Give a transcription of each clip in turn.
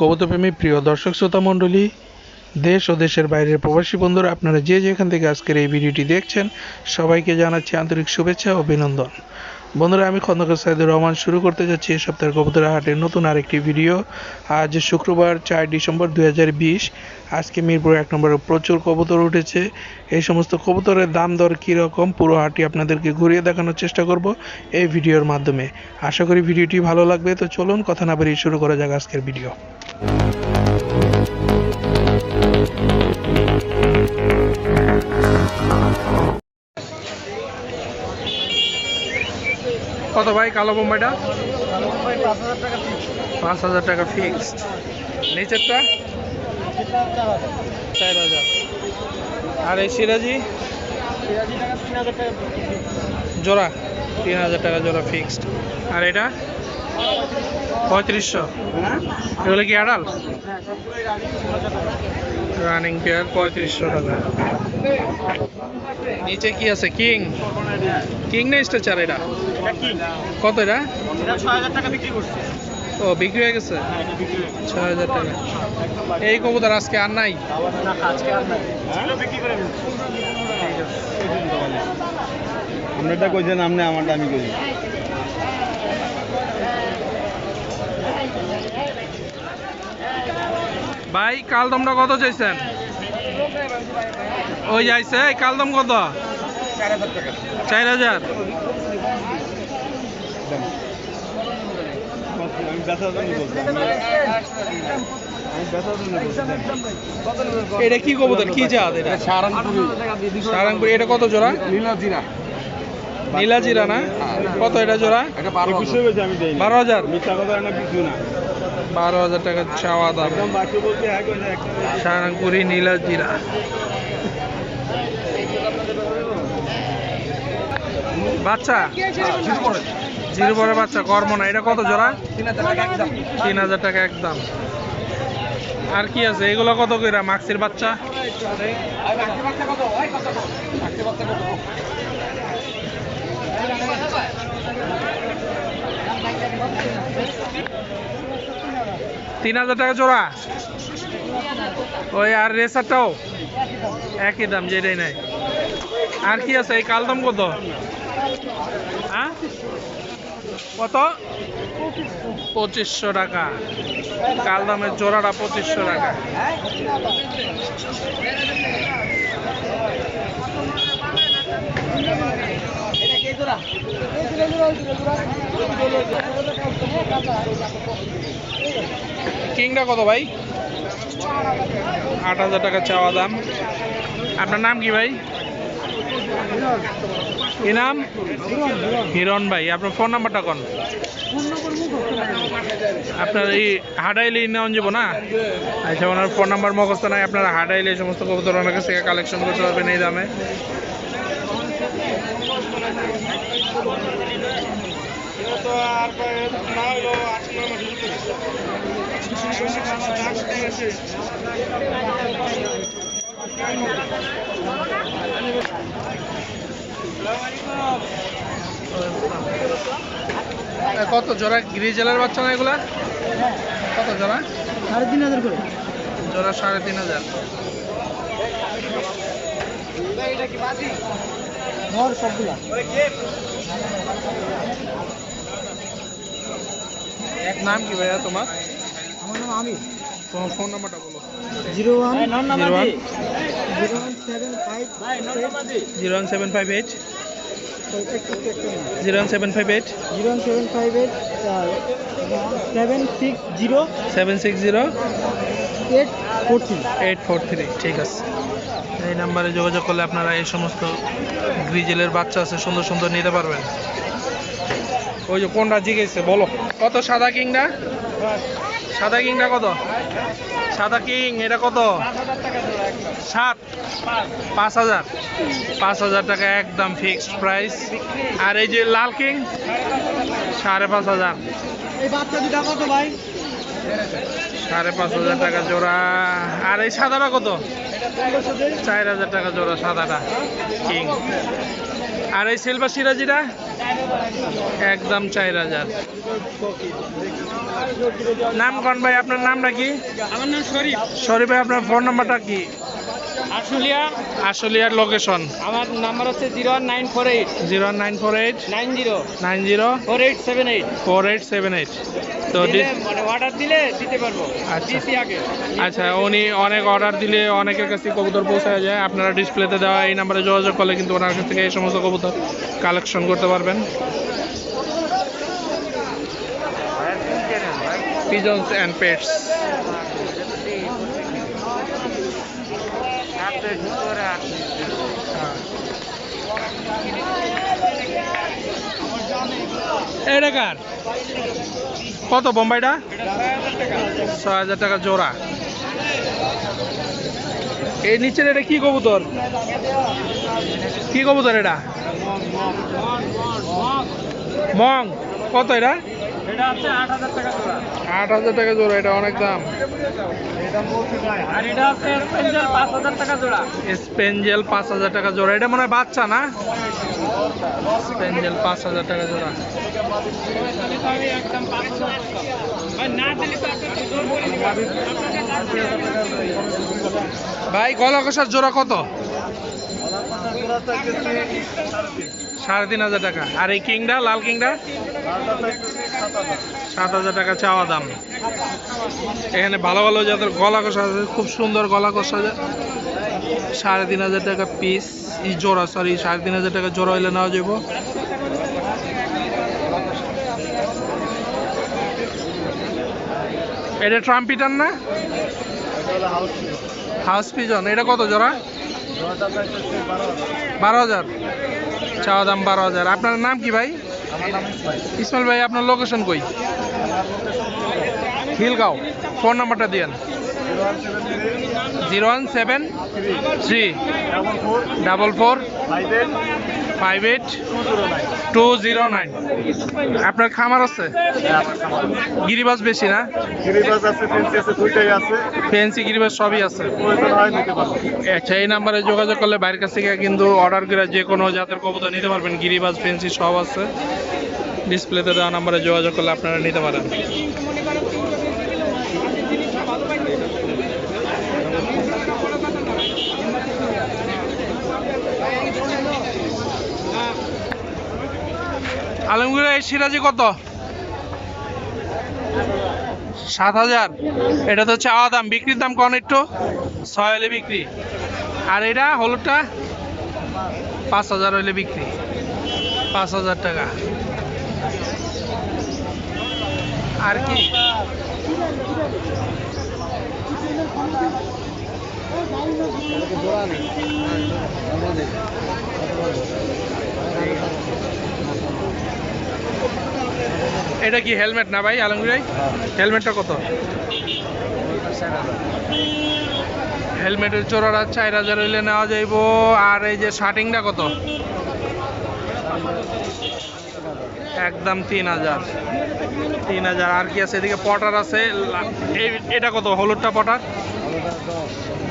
কবুতরপ্রেমী প্রিয় দর্শক শ্রোতা মণ্ডলী, দেশ ও দেশের বাইরের প্রবাসী বন্ধুরা, আপনারা যে যেখান থেকে আজকের এই ভিডিওটি দেখছেন, সবাইকে জানাচ্ছি আন্তরিক শুভেচ্ছা ও অভিনন্দন। বন্ধুরা, আমি খন্দকার সাইদুর রহমান শুরু করতে যাচ্ছি এই সপ্তাহের কবুতরা হাটের নতুন আরেকটি ভিডিও। আজ শুক্রবার চার ডিসেম্বর দু হাজার বিশ, আজকে মিরপুর এক নম্বরে প্রচুর কবুতর উঠেছে। এই সমস্ত কবুতরের দাম দর কীরকম পুরো হাটটি আপনাদেরকে ঘুরিয়ে দেখানোর চেষ্টা করব এই ভিডিওর মাধ্যমে। আশা করি ভিডিওটি ভালো লাগবে, তো চলুন কথা না বাড়িয়ে শুরু করা যাক আজকের ভিডিও। কত ভাই কালো বোম্বাইটা? পাঁচ হাজার টাকা ফিক্সড নিচেরটা? চার হাজার। আর এই সিরাজি? জোড়া। তিন হাজার টাকা জোড়া ফিক্সড আর এটা? পঁয়ত্রিশশো। এগুলো কি আড়াল রানিং পেয়ার পঁয়ত্রিশশো টাকা। নিচে কি আছে? কিং কিং না স্ট্রেচার এটা? কত এটা? ও বিক্রি হয়ে গেছে? ছয় হাজার টাকা। এই কবুতর আজকে আর নাই? আপনারটা কইছেন আপনি আমারটা আমি কইছি। ভাই কালদমটা কত চাইছেন? ওই যাইছে কালদম কত? চার হাজার। এটা কি কবুতর? কি জাত এটা? সারাংপুরি। এটা কত জোড়া? নীলাজিরা নীলাজিরা না? কত এটা জোড়া? বারো হাজার। মিথ্যা কথা কিছু না। বারো হাজার টাকা চাওয়া দাম। সারাংপুরি নীলাজিরা বাচ্চা? জিরো পরে বাচ্চা, কর্ম না। এটা কত জোড়া? তিন হাজার টাকা একদম। আর কি আছে? এগুলো কত কইরা? মাক্সির বাচ্চা? তিন হাজার টাকা জোড়া? ওই আর রেসারটাও? একই দাম, যেটাই নাই। আর কি আছে? এই কাল দাম কত? হ্যাঁ কত? পঁচিশশো টাকা। কাল দামের জোড়াটা পঁচিশশো টাকা। কিংটা কত ভাই? আট হাজার টাকা চাওয়া দাম। আপনার নাম কি ভাই? কি নাম? হিরণ ভাই। আপনার ফোন নাম্বারটা কোন? আপনার এই হাডাইলে নেওয়া যাব না? আচ্ছা ওনার ফোন নাম্বার মুখস্থ নাই। আপনারা হাডাইলে সমস্ত কবুতর ওনার কাছ থেকে কালেকশন করতে পারবেন এই দামে। কত জোড়া গ্রিজেলের বাচ্চা না এগুলা? কত জোড়া? সাড়ে তিন হাজার করে জোড়া সাড়ে তিন হাজার। ধর সবগুলা। নাম কি ভাইয়া তোমার? আমার নাম আমি তোমার ফোন নাম্বারটা বলো। Zero one zero one zero one seven five zero one seven five eight. Zero one seven five eight. Zero one seven five eight seven six zero seven six zero eight four three. Eight four three ঠিক আছে। এই নাম্বারে যোগাযোগ করলে আপনারা এই সমস্ত গ্রিজেলের বাচ্চা আছে, সুন্দর সুন্দর নিতে পারবেন। ওই যে কোনটা জিগেছে, বলো। কত সাদা কিংটা? সাদা কিংটা কত? সাদা কিং, এটা কত? সাত। পাঁচ হাজার। পাঁচ হাজার টাকা একদম ফিক্সড প্রাইস আর এই যে লাল কিং, সাড়ে পাঁচ হাজার। এই বাচ্চা দুটা কত ভাই? সাড়ে পাঁচ হাজার টাকা জোড়া। আর এই সাদাটা কত? চার হাজার টাকা জোড়া সাদাটা। কিং আর এই সিলভার সিরাজিটা? একদম চার হাজার। নাম কন ভাই? আপনার নামটা কি? আমার নাম শরীফ। শরীফ ভাই আপনার ফোন নাম্বারটা কি? আশুলিয়া। আসলে আর লোকেশন আমার নাম্বার হচ্ছে zero one nine four eight zero nine four eight nine zero nine zero four eight seven eight four eight seven eight তো মানে অর্ডার দিলে দিতে পারব। আচ্ছা। আগে। আচ্ছা উনি অনেক অর্ডার দিলে অনেকের কাছে কবুতর পৌঁছায় যায়। আপনারা ডিসপ্লেতে দেওয়া এই নাম্বারে যোগাযোগ করলে কিন্তু ওনার কাছ থেকে এই সমস্ত কবুতর কালেকশন করতে পারবেন। পিজনস অ্যান্ড পেটস কত বোম্বাইটা? ছয় হাজার টাকা জোড়া। এই নিচের এটা কি কবুতর? কি কবুতর এটা? মং। কত এটা? আট হাজার টাকা জোড়া। এটা অনেক দাম। স্পেঞ্জেল পাঁচ হাজার টাকা জোড়া। এটা মনে হয় বাচ্চা না? স্পেঞ্জেল পাঁচ হাজার টাকা জোড়া। ভাই গলা কষার জোড়া কত? সাড়ে তিন হাজার টাকা। আর এই কিংটা লাল কিংটা সাত হাজার টাকা চাওয়া দাম। এখানে ভালো ভালো যাদের গলা কষা আছে, খুব সুন্দর গলা কষা সাড়ে তিন হাজার টাকা পিস ই জোড়া সরি সাড়ে তিন হাজার টাকা জোড়া হইলে নেওয়া যাব এটা ট্রাম্পিটার না? House pigeon. এটা কত জোড়া? বারো হাজার। চাওয়া দাম বারো হাজার। আপনার নাম কি ভাই? ইসমাইল। ভাই আপনার লোকেশন কই? হিলগাঁও ফোন নাম্বারটা দিয়ে zero one seven three. Double four. Five eight two zero nine আপনার খামার আছে গিরিবাজ বেশি না গিরিবাজ আছে ফেন্সি আছে দুইটাই আছে ফেন্সি গিরিবাজ সবই আছে হয় আচ্ছা এই নাম্বারে যোগাযোগ করলে বাইরের কাছ থেকে কিন্তু অর্ডার করে যে কোনো জাতের কবুতর নিতে পারবেন গিরিবাজ ফেন্সি সব আছে ডিসপ্লেতে দেওয়া নাম্বারে যোগাযোগ করলে আপনারা নিতে পারেন আলমগীর সিরাজি কত? সাত হাজার। এটা তো চাওয়া দাম। বিক্রির দাম কন একটু? ছয় হলে বিক্রি। আর এটা হলুদটা? পাঁচ হাজার হইলে বিক্রি। পাঁচ হাজার টাকা। আর কি? এটা কি হেলমেট না ভাই, আলমগীর ভাই? হেলমেটটা কত? হেলমেটের চোরাটা চার হাজার হইলে নেওয়া যাইব। আর এই যে শার্টিংটা কত? একদম তিন হাজার। তিন হাজার। আর কি আছে এদিকে? পটার আছে। এটা কত? হলুদটা পটার?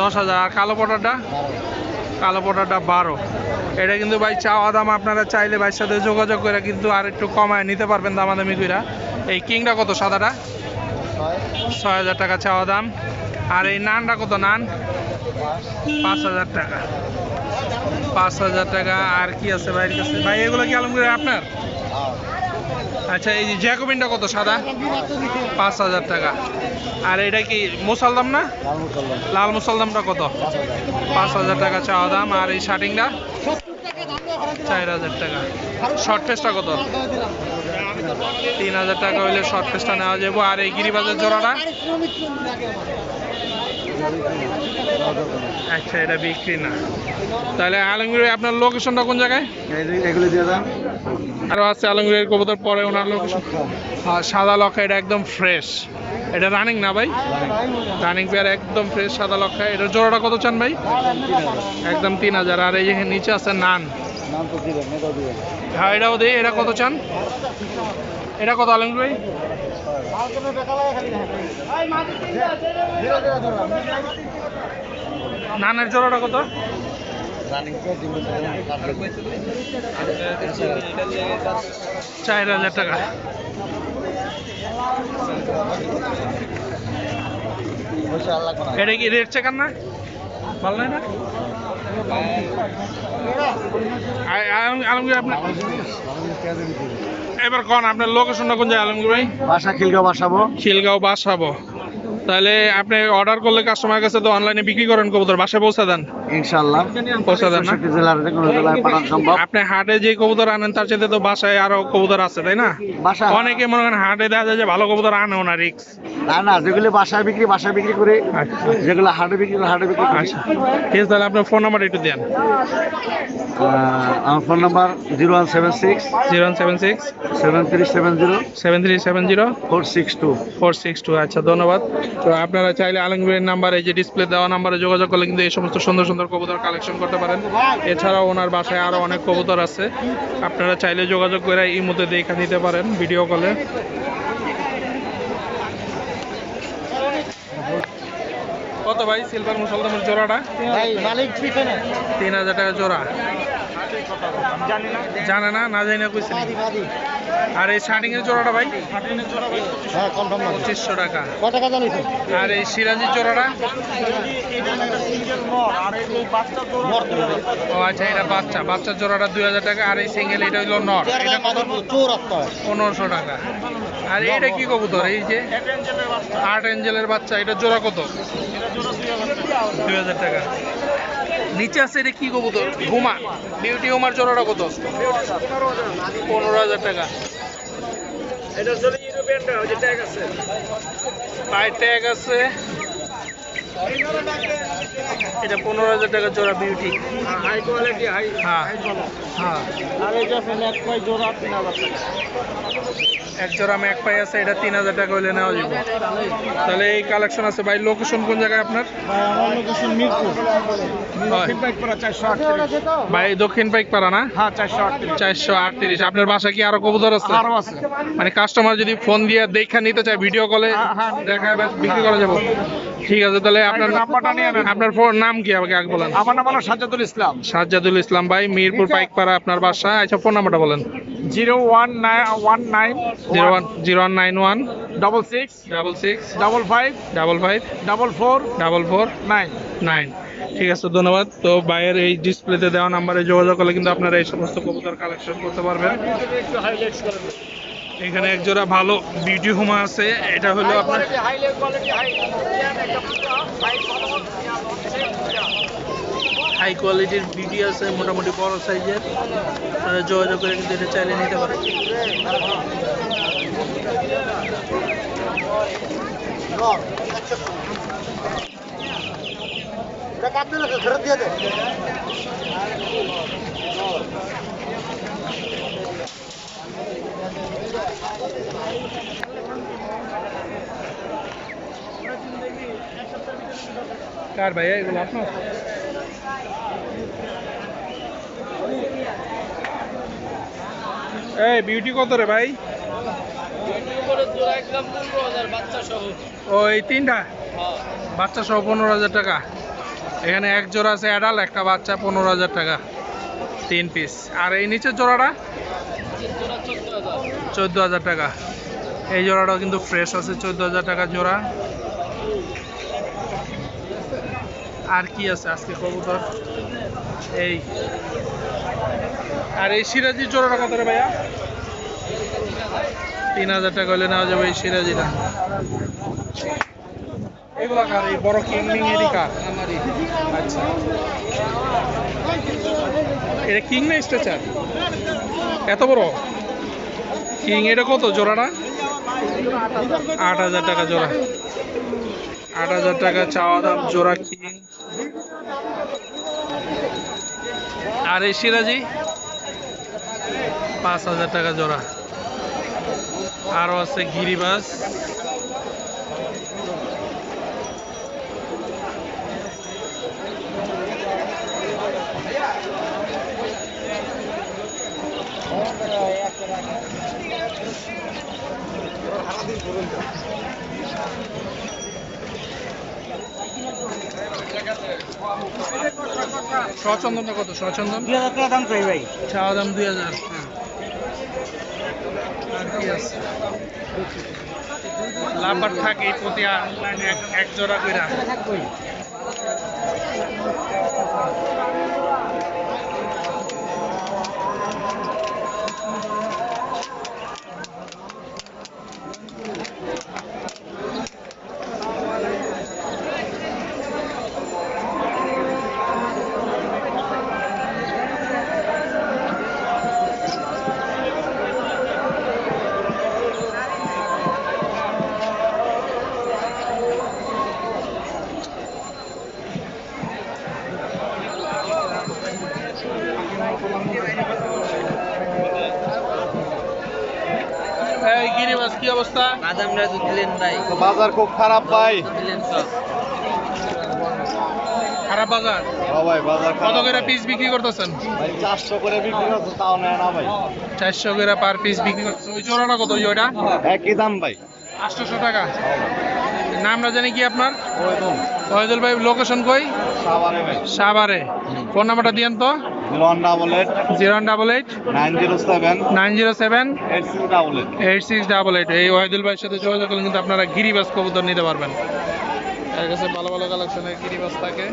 দশ হাজার। আর কালো পটারটা? কালো পটাটা বারো। এটা কিন্তু ভাই চাওয়া দাম আপনারা চাইলে ভাইয়ের সাথে যোগাযোগ করে কিন্তু আর একটু কমায় নিতে পারবেন দামাদামি কইরা। এই কিংটা কত সাদাটা? ছয় হাজার টাকা চাওয়া দাম। আর এই নানটা কত নান? পাঁচ হাজার টাকা। পাঁচ হাজার টাকা। আর কি আছে ভাইয়ের কাছে? ভাই, এগুলো কি আলমগীর আপনার? আচ্ছা এই যে জ্যাকোবিনটা কত সাদা? পাঁচ হাজার টাকা। আর এটা কি মুসালদাম না? লাল মুসালদামটা কত? পাঁচ হাজার টাকা চাওয়া দাম। আর এই শার্টিংটা? চার হাজার টাকা। শর্ট ফেসটা কত? তিন হাজার টাকা হইলে শর্ট ফেসটা নেওয়া যাব। আর এই গিরিবাজার জোড়াটা? আচ্ছা এটা বিক্রি না। তাহলে আলমগীর আপনার লোকেশনটা কোন জায়গায়? এগুলো দিয়ে দেন আরও আছে আলমগীরের কবুতর, পরে ওনার লোক আর সাদা লক্ষা এটা একদম ফ্রেশ এটা রানিং না ভাই? রানিং পেয়ার একদম ফ্রেশ সাদা লক্ষা এটা জোড়াটা কত চান ভাই? একদম তিন হাজার। আর এই নিচে আছে নান। হ্যাঁ এটাও দিই এটা কত চান? এটা কত আলমগীর ভাই? নানের জোড়াটা কত? চার হাজার টাকা। এটা কি রেড চেকার না? ভালো না? আলম- আলমগীর আপনার এবার কোন আপনার লোকেশনটা কোন জায়গায় আলমগীর ভাই? বাসা খিলগাঁও বাসাবো খিলগাঁও বাসাবো তাহলে আপনি অর্ডার করলে কাস্টমার কাছে তো অনলাইনে বিক্রি করেন কবুতর বাসায় পৌঁছে দেন। ইনশাআল্লাহ। জেলার যে কোনো জেলায় পাঠানো সম্ভব। আপনি হাটে যে কবুতর আনেন তার সাথে তো বাসায় আরও কবুতর আছে তাই না? অনেকে মনে করেন হাটে দেখা যায় যে ভালো কবুতর আনেও না রিক্স। না না যেগুলো বাসায় বিক্রি বাসায় বিক্রি করে। যেগুলো হাটে বিক্রি করে হাটে বিক্রি আচ্ছা। ঠিক আছে তাহলে আপনার ফোন নাম্বার একটু দেন। আমার phone number zero one seven six zero seven six seven three seven zero seven three seven zero four six two. Four six two. আচ্ছা ধন্যবাদ। তো আপনারা চাইলে আলমগীরের নাম্বার এই যে ডিসপ্লে দেওয়া নাম্বারে যোগাযোগ করলে কিন্তু এই সমস্ত সুন্দর সুন্দর কবুতর কালেকশন করতে পারেন। এছাড়াও ওনার বাসায় আরও অনেক কবুতর আছে। আপনারা চাইলে যোগাযোগ করে এই মধ্যে দেখা নিতে পারেন ভিডিও কলে কত ভাই সিলভার মুসলদামের জোড়াটা? তিন হাজার টাকা জোড়া। জানে না। না জানি না কইছে। আর এই শার্টিং এর জোড়াটা ভাই? হ্যাঁ কনফার্ম পঁচিশশো টাকা। কত টাকা জানিস? আর এই সিরাজির জোড়াটা? ও আচ্ছা এটা বাচ্চা। বাচ্চার জোড়াটা দুই হাজার টাকা আর এই সিঙ্গেল এটা হইল নট এটা কত? পনেরোশো টাকা। আর এটা কি কবুতর? এই যে আট এঞ্জেলের বাচ্চা এটা জোড়া কত? দুই হাজার টাকা। নিচে আছে এটা কি কবুতর? ঘুমা বিউটি হুমার জোড়াটা কত? পনেরো হাজার টাকা। এটা ট্যাগ আছে। পায়ের ট্যাগ আছে। এটা পনেরো হাজার টাকা জোড়া বিউটি হাই কোয়ালিটি হাই হ্যাঁ। হ্যাঁ আর এক কয় জোড়া তিন হাজার টাকা। এক জোড়া ম্যাক পাই আছে এটা তিন হাজার টাকা হইলে নেওয়া যাবে। তাহলে এই কালেকশন আছে। ভাই লোকেশন কোন জায়গায় আপনার? ভাই লোকেশন মিরপুর। হয়। দক্ষিণ পাইকপাড়া না? হ্যাঁ চারশো আটত্রিশ। আপনার বাসায় কি আরও কবুতর আছে? মানে কাস্টমার যদি ফোন দিয়ে দেখা নিতে চায় ভিডিও কলে হ্যাঁ, হ্যাঁ। দেখা বিক্রি করা যাবে? ঠিক আছে তাহলে আপনার নাম্বারটা নিয়ে নেন। আপনার ফোন নাম কি আমাকে আগে বলেন? আমার নাম হলো সাজ্জাদুল ইসলাম। সাজ্জাদুল ইসলাম ভাই মিরপুর পাইকপাড়া আপনার বাসা। আচ্ছা ফোন নাম্বারটা বলেন। Zero one nine one nine zero one zero one nine one double six double six double five double five double four double four nine. Nine. ঠিক আছে ধন্যবাদ। তো ভাইয়ের এই ডিসপ্লেতে দেওয়া নাম্বারে যোগাযোগ করলে কিন্তু আপনারা এই সমস্ত কবুতর কালেকশন করতে পারবেন। এখানে এক জোড়া ভালো বিউটি হুমা আছে। এটা হলো আপনার হাই কোয়ালিটি হাই হাই কোয়ালিটির বিউটি আছে মোটামুটি বড় সাইজের আপনারা যোগাযোগ করে কিন্তু এটা চাইলে নিতে পারেন। ফেরত দিয়ে দে। কার ভাইয়া, এগুলো আপনার? এই বিউটি কত রে ভাই? ও, এই তিনটা? বাচ্চা সহ পনেরো হাজার টাকা। এখানে এক জোড়া আছে অ্যাডাল একটা বাচ্চা পনেরো হাজার টাকা, তিন পিস আর এই নিচের জোড়াটা? চোদ্দ হাজার টাকা। এই জোড়াটাও কিন্তু ফ্রেশ আছে, চোদ্দ হাজার টাকা জোড়া। আর কি আছে আজকে কবুতর? এই। আর এই সিরাজির জোড়াটা কত রে ভাইয়া? তিন হাজার টাকা হলে নেওয়া যাবে এই সিরাজিটা। আচ্ছা। না এত বড়? কিং এটা কত জোড়াটা আট হাজার টাকা জোড়া। আট হাজার টাকা চাওয়া দাম জোড়া কিং আর এই সিরাজি পাঁচ হাজার টাকা জোড়া। আরও আছে গিরিবাস। সচন্দনটা কত? সচন্দন দুই হাজার আচ্ছা, দুই হাজার। হ্যাঁ। লাম্বার থাকে প্রতি এক জোড়া করে তো দিলেন ভাই। বাজার খুব খারাপ ভাই। দিলেন সব। খারাপ বাজার? ও ভাই বাজার কত খারাপ করে পিস বিক্রি করতেছেন? ভাই চারশো করে বিক্রি হচ্ছে তাও নেয় না ভাই। চারশো করে পার পিস বিক্রি করতেছেন ওই জোড়াটা কত ওইটা? একই দাম ভাই। টাকা। নামটা জানি কি আপনার? ভাই লোকেশন কই? ভাই। সাভারে। ফোন নাম্বারটা দিয়েন তো। One double eight. Zero double eight. Nine zero seven. Nine zero seven. Eight six double eight. Eight six double eight. এই ওয়াহিদুল ভাইয়ের সাথে যোগাযোগ করলে কিন্তু আপনারা গিরিবাস কবুতর নিতে পারবেন। এর কাছে ভালো ভালো কালেকশনের গিরিবাস থাকে।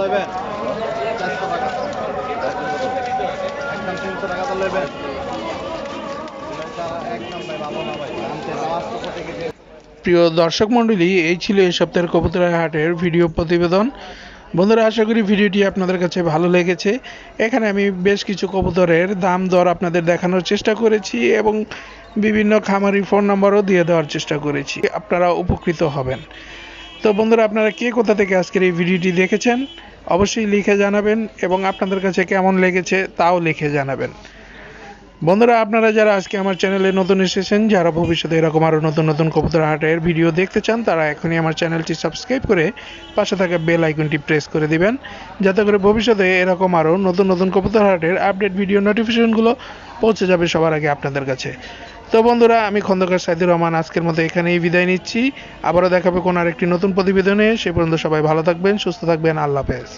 টাকা একদম তিনশো টাকা তো নেবেন প্রিয় দর্শক মণ্ডলী, এই ছিল এই সপ্তাহের কবুতরা হাটের ভিডিও প্রতিবেদন। বন্ধুরা, আশা করি ভিডিওটি আপনাদের কাছে ভালো লেগেছে। এখানে আমি বেশ কিছু কবুতরের দাম দর আপনাদের দেখানোর চেষ্টা করেছি এবং বিভিন্ন খামারি ফোন নাম্বারও দিয়ে দেওয়ার চেষ্টা করেছি। আপনারা উপকৃত হবেন। তো বন্ধুরা, আপনারা কে কোথা থেকে আজকের এই ভিডিওটি দেখেছেন? অবশ্যই লিখে জানাবেন এবং আপনাদের কাছে কেমন লেগেছে তাও লিখে জানাবেন। বন্ধুরা, আপনারা যারা আজকে আমার চ্যানেলে নতুন এসেছেন, যারা ভবিষ্যতে এরকম আরও নতুন নতুন কবুতর হাটের ভিডিও দেখতে চান, তারা এখনই আমার চ্যানেলটি সাবস্ক্রাইব করে পাশে থাকা বেল আইকনটি প্রেস করে দিবেন, যাতে করে ভবিষ্যতে এরকম আরও নতুন নতুন কবুতর হাটের আপডেট ভিডিও নোটিফিকেশনগুলো পৌঁছে যাবে সবার আগে আপনাদের কাছে। তো বন্ধুরা, আমি খন্দকার সাইদুর রহমান, আজকের মতো এখানেই বিদায় নিচ্ছি। আবারও দেখাবে কোনো আরেকটি নতুন প্রতিবেদনে, সে পর্যন্ত সবাই ভালো থাকবেন, সুস্থ থাকবেন, আল্লাহ হাফেজ।